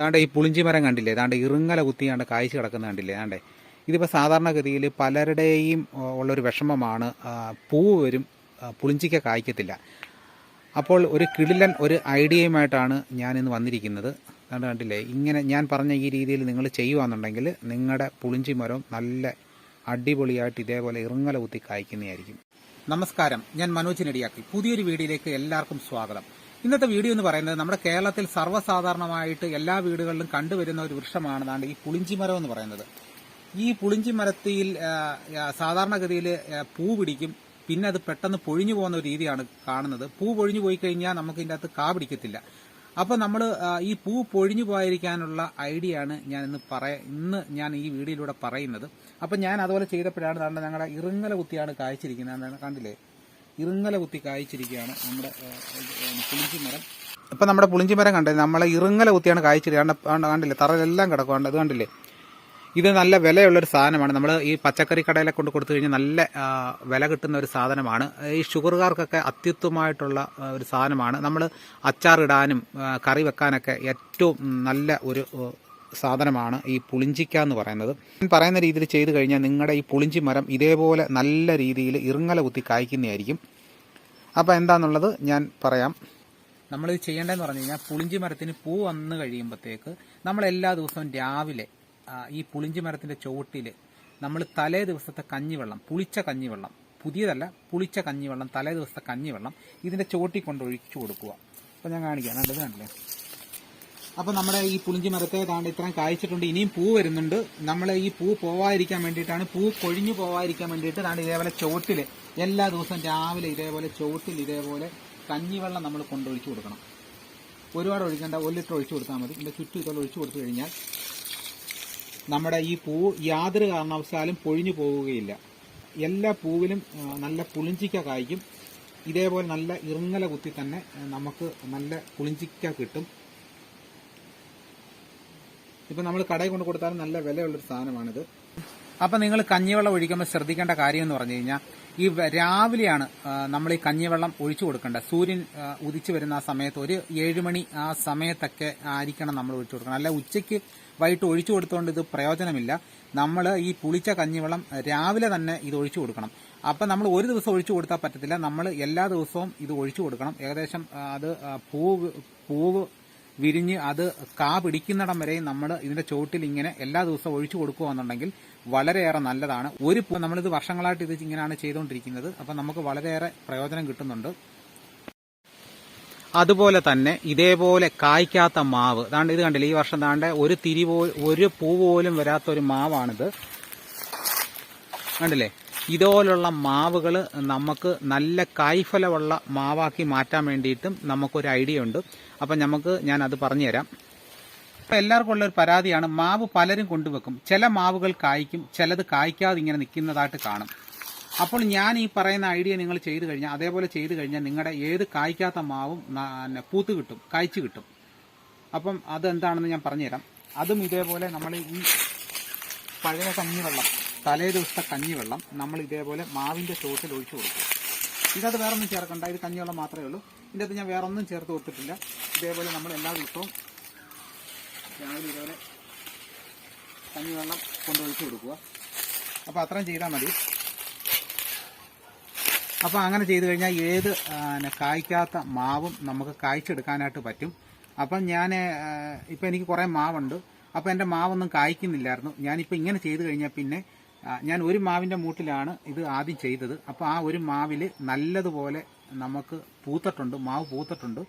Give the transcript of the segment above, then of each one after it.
ഏതാണ്ട് ഈ പുളിഞ്ചി മരം കണ്ടില്ലേ? ഏതാണ്ട് ഇറുങ്ങല കുത്തിയാണ്ട് കായ്ച്ചു കിടക്കുന്ന കണ്ടില്ലേ? ഏതാണ്ട് ഇതിപ്പോൾ സാധാരണഗതിയിൽ പലരുടെയും ഉള്ളൊരു വിഷമമാണ് പൂ വരും പുളിഞ്ചിക്ക കായ്ക്കത്തില്ല. അപ്പോൾ ഒരു കിടിലൻ ഒരു ഐഡിയയുമായിട്ടാണ് ഞാൻ ഇന്ന് വന്നിരിക്കുന്നത്. അതുകൊണ്ട് കണ്ടില്ലേ? ഇങ്ങനെ ഞാൻ പറഞ്ഞ ഈ രീതിയിൽ നിങ്ങൾ ചെയ്യുകയാണെന്നുണ്ടെങ്കിൽ നിങ്ങളുടെ പുളിഞ്ചി മരം നല്ല അടിപൊളിയായിട്ട് ഇതേപോലെ ഇറുങ്ങല കുത്തി കായ്ക്കുന്നതായിരിക്കും. നമസ്കാരം. ഞാൻ മനോജ് നെടിയാക്കി. പുതിയൊരു വീഡിയോയിലേക്ക് എല്ലാവർക്കും സ്വാഗതം. ഇന്നത്തെ വീഡിയോ എന്ന് പറയുന്നത് നമ്മുടെ കേരളത്തിൽ സർവസാധാരണമായിട്ട് എല്ലാ വീടുകളിലും കണ്ടുവരുന്ന ഒരു വൃക്ഷമാണ് അതാണ് ഈ പുളിഞ്ചിമരം എന്ന് പറയുന്നത്. ഈ പുളിഞ്ചി മരത്തിൽ ആ, ആ, സാധാരണഗതിയിൽ പൂ പിടിക്കും. പിന്നെ അത് പെട്ടെന്ന് പൊഴിഞ്ഞു പോകുന്ന ഒരു രീതിയാണ് കാണുന്നത്. പൂ പൊഴിഞ്ഞു പോയി കഴിഞ്ഞാൽ നമുക്ക് ഇതിന്റെ അകത്ത് കാ പിടിക്കത്തില്ല. അപ്പോൾ നമ്മൾ ഈ പൂ പൊഴിഞ്ഞു പോയിരിക്കാനുള്ള ഐഡിയ ആണ് ഞാൻ ഇന്ന് പറയ ഇന്ന് ഞാൻ ഈ വീഡിയോയിലൂടെ പറയുന്നത്. അപ്പം ഞാൻ അതുപോലെ ചെയ്തപ്പോഴാണ് ഞങ്ങളുടെ ഇറുങ്ങല കുത്തിയാണ് കായ്ച്ചിരിക്കുന്നത് കണ്ടില്ലേ? ഇറുങ്ങല കുത്തി കായ്ച്ചിരിക്കുകയാണ് നമ്മുടെ പുളിഞ്ചി മരം ഇപ്പം നമ്മുടെ പുളിഞ്ചി മരം കണ്ടേ നമ്മളെ ഇറുങ്ങല കുത്തിയാണ് കായ്ച്ചിരിക്കുന്നത് കണ്ടില്ലേ? തറയിലെല്ലാം കിടക്കുന്നുണ്ട് അത് കണ്ടില്ലേ? ഇത് നല്ല വിലയുള്ളൊരു സാധനമാണ്. നമ്മൾ ഈ പച്ചക്കറി കടയിലെ കൊണ്ട് കൊടുത്തു കഴിഞ്ഞാൽ നല്ല വില കിട്ടുന്ന ഒരു സാധനമാണ്. ഈ ഷുഗറുകാർക്കൊക്കെ അത്യുത്തമമായിട്ടുള്ള ഒരു സാധനമാണ്. നമ്മൾ അച്ചാറിടാനും കറി വെക്കാനൊക്കെ ഏറ്റവും നല്ല ഒരു സാധനമാണ് ഈ പുളിഞ്ചിക്ക എന്ന് പറയുന്നത്. പറയുന്ന രീതിയിൽ ചെയ്തു കഴിഞ്ഞാൽ നിങ്ങളുടെ ഈ പുളിഞ്ചി മരം ഇതേപോലെ നല്ല രീതിയിൽ ഇറുങ്ങല കുത്തി കായ്ക്കുന്നതായിരിക്കും. അപ്പോൾ എന്താണെന്നുള്ളത് ഞാൻ പറയാം. നമ്മളിത് ചെയ്യേണ്ടതെന്ന് പറഞ്ഞു കഴിഞ്ഞാൽ പുളിഞ്ചി മരത്തിന് പൂ വന്നു കഴിയുമ്പോഴത്തേക്ക് നമ്മൾ എല്ലാ ദിവസവും രാവിലെ ഈ പുളിഞ്ചി മരത്തിന്റെ ചുവട്ടിൽ നമ്മൾ തലേ ദിവസത്തെ കഞ്ഞിവെള്ളം പുളിച്ച കഞ്ഞിവെള്ളം പുതിയതല്ല പുളിച്ച കഞ്ഞിവെള്ളം തലേ ദിവസത്തെ കഞ്ഞിവെള്ളം ഇതിന്റെ ചുവട്ടിൽ കൊണ്ട് ഒഴിച്ചു കൊടുക്കുക. അപ്പോൾ ഞാൻ കാണിക്കാം. കണ്ടത് കണ്ടില്ലേ? അപ്പോൾ നമ്മുടെ ഈ പുളിഞ്ചി മരത്തെ താണ്ട് ഇത്രയും കായ്ച്ചിട്ടുണ്ട്. ഇനിയും പൂ വരുന്നുണ്ട്. നമ്മൾ ഈ പൂ പോവാതിരിക്കാൻ വേണ്ടിയിട്ടാണ്. പൂ കൊഴിഞ്ഞു പോവാതിരിക്കാൻ വേണ്ടിയിട്ട് താണ്ട് ഇതേപോലെ ചുവട്ടിൽ എല്ലാ ദിവസവും രാവിലെ ഇതേപോലെ ചുവട്ടിൽ ഇതേപോലെ കഞ്ഞിവെള്ളം നമ്മൾ കൊണ്ടൊഴിച്ചു കൊടുക്കണം. ഒരുപാട് ഒഴിക്കേണ്ട. ഒരു ലിറ്റർ ഒഴിച്ചു കൊടുത്താൽ മതി. ഇതിന്റെ ചുറ്റും ഇതുപോലെ ഒഴിച്ചു കൊടുത്തു കഴിഞ്ഞാൽ നമ്മുടെ ഈ പൂ യാതൊരു കാരണവശാലും പൊഴിഞ്ഞു പോവുകയില്ല. എല്ലാ പൂവിലും നല്ല പുളിഞ്ചിക്ക കായ്ക്കും. ഇതേപോലെ നല്ല ഇറുങ്ങല കുത്തി തന്നെ നമുക്ക് നല്ല പുളിഞ്ചിക്ക കിട്ടും. ഇപ്പൊ നമ്മൾ കടയിൽ കൊണ്ട് കൊടുത്താലും നല്ല വിലയുള്ളൊരു സാധനമാണിത്. അപ്പൊ നിങ്ങൾ കഞ്ഞിവെള്ളം ഒഴിക്കുമ്പോൾ ശ്രദ്ധിക്കേണ്ട കാര്യം എന്ന് പറഞ്ഞു കഴിഞ്ഞാൽ ഈ രാവിലെയാണ് നമ്മൾ ഈ കഞ്ഞിവെള്ളം ഒഴിച്ചു കൊടുക്കേണ്ടത്. സൂര്യൻ ഉദിച്ചു വരുന്ന ആ സമയത്ത് ഒരു ഏഴുമണി ആ സമയത്തൊക്കെ ആയിരിക്കണം നമ്മൾ ഒഴിച്ചു കൊടുക്കണം. അല്ല ഉച്ചയ്ക്ക് വൈകിട്ട് ഒഴിച്ചു കൊടുത്തുകൊണ്ട് ഇത് പ്രയോജനമില്ല. നമ്മൾ ഈ പുളിച്ച കഞ്ഞിവെള്ളം രാവിലെ തന്നെ ഇത് ഒഴിച്ചു കൊടുക്കണം. അപ്പം നമ്മൾ ഒരു ദിവസം ഒഴിച്ചു കൊടുത്താൽ പറ്റത്തില്ല. നമ്മൾ എല്ലാ ദിവസവും ഇത് ഒഴിച്ചു കൊടുക്കണം. ഏകദേശം അത് പൂവ് പൂവ് വിരിഞ്ഞ് അത് കാ പിടിക്കുന്നിടം വരെ നമ്മൾ ഇതിന്റെ ചോട്ടിൽ ഇങ്ങനെ എല്ലാ ദിവസവും ഒഴിച്ചു കൊടുക്കുകയെന്നുണ്ടെങ്കിൽ വളരെയേറെ നല്ലതാണ്. ഒരു നമ്മളിത് വർഷങ്ങളായിട്ട് ഇത് ഇങ്ങനെയാണ് ചെയ്തുകൊണ്ടിരിക്കുന്നത്. അപ്പം നമുക്ക് വളരെയേറെ പ്രയോജനം കിട്ടുന്നുണ്ട്. അതുപോലെ തന്നെ ഇതേപോലെ കായ്ക്കാത്ത മാവ്. അതാണ്ട് ഇത് കണ്ടില്ല? ഈ വർഷം താണ്ട് ഒരു തിരി ഒരു പൂ പോലും വരാത്ത ഒരു മാവാണിത്. കണ്ടില്ലേ? ഇതുപോലുള്ള മാവുകൾ നമുക്ക് നല്ല കായ്ഫലമുള്ള മാവാക്കി മാറ്റാൻ വേണ്ടിയിട്ടും നമുക്കൊരു ഐഡിയ ഉണ്ട് അപ്പം നമുക്ക് ഞാൻ അത് പറഞ്ഞുതരാം. ഇപ്പം എല്ലാവർക്കും ഉള്ള ഒരു പരാതിയാണ് മാവ് പലരും കൊണ്ടുവെക്കും. ചില മാവുകൾ കായ്ക്കും ചിലത് കായ്ക്കാതെ ഇങ്ങനെ നിൽക്കുന്നതായിട്ട് കാണും. അപ്പോൾ ഞാൻ ഈ പറയുന്ന ഐഡിയ നിങ്ങൾ ചെയ്തു കഴിഞ്ഞാൽ അതേപോലെ ചെയ്തു കഴിഞ്ഞാൽ നിങ്ങളുടെ ഏത് കായ്ക്കാത്ത മാവും പൂത്ത് കിട്ടും കായ്ച്ചു കിട്ടും. അപ്പം അതെന്താണെന്ന് ഞാൻ പറഞ്ഞുതരാം. അതും ഇതേപോലെ നമ്മൾ ഈ പഴയ കഞ്ഞിവെള്ളം തലേ ദിവസത്തെ കഞ്ഞിവെള്ളം നമ്മൾ ഇതേപോലെ മാവിന്റെ ചോട്ടിൽ ഒഴിച്ചു കൊടുക്കും. ഇതിനകത്ത് വേറെ ഒന്നും ചേർക്കണ്ട. ഇത് കഞ്ഞിവെള്ളം മാത്രമേ ഉള്ളൂ. ഇതിന്റെ അകത്ത് ഞാൻ വേറെ ഒന്നും ചേർത്ത് കൊടുത്തിട്ടില്ല. ഇതേപോലെ നമ്മൾ എല്ലാ ദിവസവും രാവിലെ ഇതേപോലെ കഞ്ഞിവെള്ളം കൊണ്ടൊഴിച്ചു കൊടുക്കുക. അപ്പോൾ അത്രയും ചെയ്താൽ മതി. അപ്പോൾ അങ്ങനെ ചെയ്തു കഴിഞ്ഞാൽ ഏത് കായ്ക്കാത്ത മാവും നമുക്ക് കായ്ച്ചെടുക്കാനായിട്ട് പറ്റും. അപ്പം ഞാൻ ഇപ്പം എനിക്ക് കുറേ മാവുണ്ട്. അപ്പോൾ എന്റെ മാവൊന്നും കായ്ക്കുന്നില്ലായിരുന്നു. ഞാനിപ്പോൾ ഇങ്ങനെ ചെയ്തു കഴിഞ്ഞാൽ പിന്നെ ഞാൻ ഒരു മാവിന്റെ മൂട്ടിലാണ് ഇത് ആദ്യം ചെയ്തത്. അപ്പോൾ ആ ഒരു മാവിൽ നല്ലതുപോലെ നമുക്ക് പൂത്തട്ടുണ്ട് മാവ് പൂത്തട്ടുണ്ട്.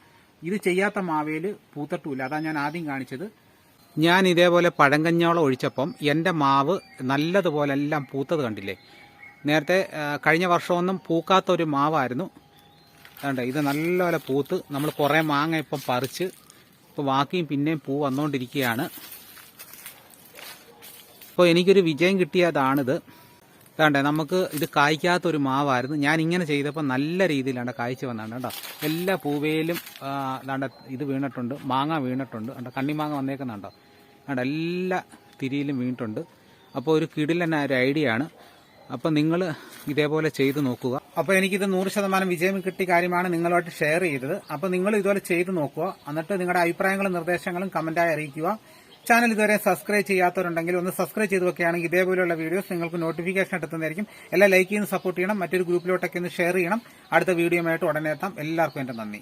ഇത് ചെയ്യാത്ത മാവേൽ പൂത്തട്ടുമില്ല. അതാണ് ഞാൻ ആദ്യം കാണിച്ചത്. ഞാൻ ഇതേപോലെ പഴങ്കഞ്ഞോളം ഒഴിച്ചപ്പം എന്റെ മാവ് നല്ലതുപോലെ എല്ലാം പൂത്തത് കണ്ടില്ലേ? നേരത്തെ കഴിഞ്ഞ വർഷമൊന്നും പൂക്കാത്ത ഒരു മാവായിരുന്നു. അതുകൊണ്ട് ഇത് നല്ലപോലെ പൂത്ത്. നമ്മൾ കുറേ മാങ്ങ ഇപ്പം പറിച്ച് ഇപ്പോൾ ബാക്കിയും പിന്നെയും പൂ വന്നുകൊണ്ടിരിക്കുകയാണ് അപ്പോൾ എനിക്കൊരു വിജയം കിട്ടിയതാണിത്. കണ്ടേ നമുക്ക് ഇത് കായ്ക്കാത്തൊരു മാവായിരുന്നു. ഞാൻ ഇങ്ങനെ ചെയ്തപ്പോൾ നല്ല രീതിയിലാണ് കായ്ച്ചു വന്നാണ് കേട്ടോ എല്ലാ പൂവേലും ദാണ്ട ഇത് വീണിട്ടുണ്ട് മാങ്ങ വീണിട്ടുണ്ട് കണ്ടോ കണ്ണിമാങ്ങ വന്നേക്കുന്നുണ്ടോ കണ്ടോ. എല്ലാ തിരിയിലും വീണിട്ടുണ്ട്. അപ്പോൾ ഒരു കിടിലൻ ഒരു ഐഡിയ ആണ്. അപ്പോൾ നിങ്ങൾ ഇതേപോലെ ചെയ്ത് നോക്കുക. അപ്പോൾ എനിക്കിത് നൂറ് ശതമാനം വിജയം കിട്ടിയ കാര്യമാണ് നിങ്ങളുമായിട്ട് ഷെയർ ചെയ്തത്. അപ്പോൾ നിങ്ങൾ ഇതുപോലെ ചെയ്ത് നോക്കുക. എന്നിട്ട് നിങ്ങളുടെ അഭിപ്രായങ്ങളും നിർദ്ദേശങ്ങളും കമന്റായി അറിയിക്കുക. ചാനൽ ഇതുവരെ സബ്സ്ക്രൈബ് ചെയ്യാത്തവരുണ്ടെങ്കിൽ ഒന്ന് സബ്സ്ക്രൈബ് ചെയ്ത് വെക്കുകയാണെങ്കിൽ ഇതേപോലെയുള്ള വീഡിയോസ് നിങ്ങൾക്ക് നോട്ടിഫിക്കേഷൻ എത്തുന്നതായിരിക്കും എല്ലാം ലൈക്ക് ചെയ്യുന്ന സപ്പോർട്ട് ചെയ്യണം. മറ്റൊരു ഗ്രൂപ്പിലോട്ടൊക്കെ ഒന്ന് ഷെയർ ചെയ്യണം. അടുത്ത വീഡിയോയുമായിട്ട് ഉടനെ എത്താം. എല്ലാവർക്കും എന്റെ നന്ദി.